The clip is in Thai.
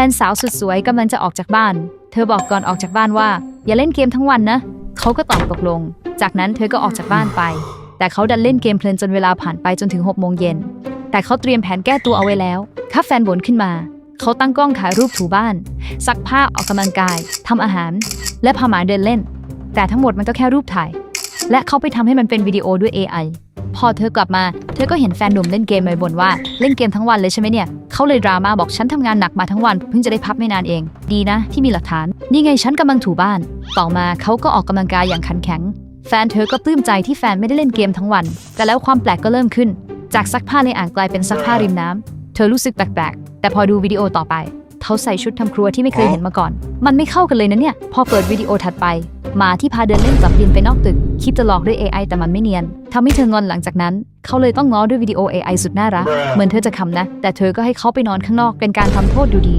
ฟนสาวสุดสวยกำลังจะออกจากบ้าน เธอบอกก่อนออกจากบ้านว่า อย่าเล่นเกมทั้งวันนะ เขาก็ตอบตกลง จากนั้นเธอก็ออกจากบ้านไป แต่เขาดันเล่นเกมเพลินจนเวลาผ่านไปจนถึง6โมงเย็น แต่เขาเตรียมแผนแก้ตัวเอาไว้แล้วถ้าแฟนบ่นขึ้นมา เขาตั้งกล้องถ่ายรูปถูบ้าน ซักผ้าออกกำลังกาย ทำอาหาร และพาหมาเดินเล่น แต่ทั้งหมดมันก็แค่รูปถ่าย และเขาไปทำให้มันเป็นวิดีโอด้วย AI พอเธอกลับมา เธอก็เห็นแฟนหนุ่มเล่นเกมเลยบ่นว่าเล่นเกมทั้งวันเลยใช่ไหมเนี่ย เขาเลยดราม่าบอกฉันทำงานหนักมาทั้งวัน เพิ่งจะได้พักไม่นานเอง ดีนะ ที่มีหลักฐาน นี่ไงฉันกำลังถูบ้าน ต่อมาเขาก็ออกกำลังกายอย่างขันแข็ง แฟนเธอก็ปลื้มใจที่แฟนไม่ได้เล่นเกมทั้งวัน แต่แล้วความแปลกก็เริ่มขึ้น จากซักผ้าในอ่างกลายเป็นซักผ้าริมน้ำเธอรู้สึกแปลกๆ แต่พอดูวิดีโอต่อไป เขาใส่ชุดทำครัวที่ไม่เคยเห็นมาก่อน มันไม่เข้ากันเลยนะเนี่ย พอเปิดวิดีโอถัดไป หมาที่พาเดินเล่นกลับบินไปนอกตึก คิดจะหลอกด้วย AI แต่มันไม่เนียนทำให้เธองอนหลังจากนั้น เขาเลยต้องง้อด้วยวิดีโอ AI สุดน่ารัก เหมือนเธอจะคำนะ แต่เธอก็ให้เขาไปนอนข้างนอกเป็นการทำโทษดูดี